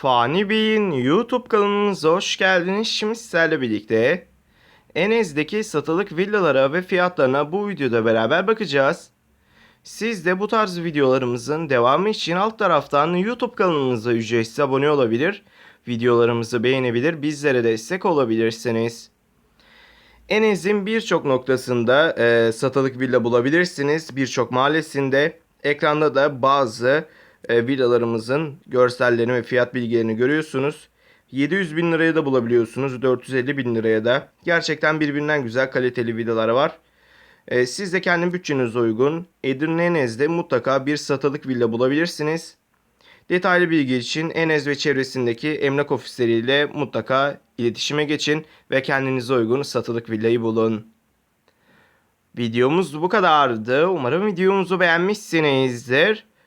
Fani Bey'in YouTube kanalımıza hoş geldiniz. Şimdi sizlerle birlikte Enes'deki satılık villalara ve fiyatlarına bu videoda beraber bakacağız. Siz de bu tarz videolarımızın devamı için alt taraftan YouTube kanalımıza ücretsiz abone olabilir, videolarımızı beğenebilir, bizlere destek olabilirsiniz. Enes'in birçok noktasında e, satılık villa bulabilirsiniz. Birçok mahallesinde ekranda da bazı e, villalarımızın görsellerini ve fiyat bilgilerini görüyorsunuz. 700 bin liraya da bulabiliyorsunuz. 450 bin liraya da. Gerçekten birbirinden güzel kaliteli villalar var. E, siz de kendi bütçenize uygun Edirne Enes'de mutlaka bir satılık villa bulabilirsiniz. Detaylı bilgi için Enes ve çevresindeki emlak ofisleriyle mutlaka iletişime geçin ve kendinize uygun satılık villayı bulun. Videomuz bu kadardı. Umarım videomuzu beğenmişsinizdir.